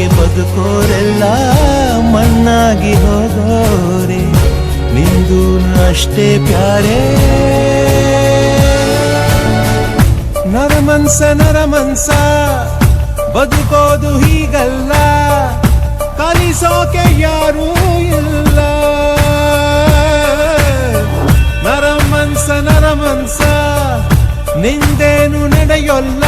ಹೀಗೆ ಬದುಕೋರೆಲ್ಲ ಮಣ್ಣಾಗಿ ಹೋಗೋರೆ ನಿಂದು ಅಷ್ಟೇ ಪ್ಯಾರೇ. ನರಮನ್ಸ ನರಮನ್ಸ ಬದುಕೋದು ಹೀಗಲ್ಲ, ಕಲಿಸೋಕೆ ಯಾರೂ ಇಲ್ಲ. ನರಮನ್ಸ ನರಮನ್ಸ ನಿಂದೇನು ನಡೆಯೊಲ್ಲ.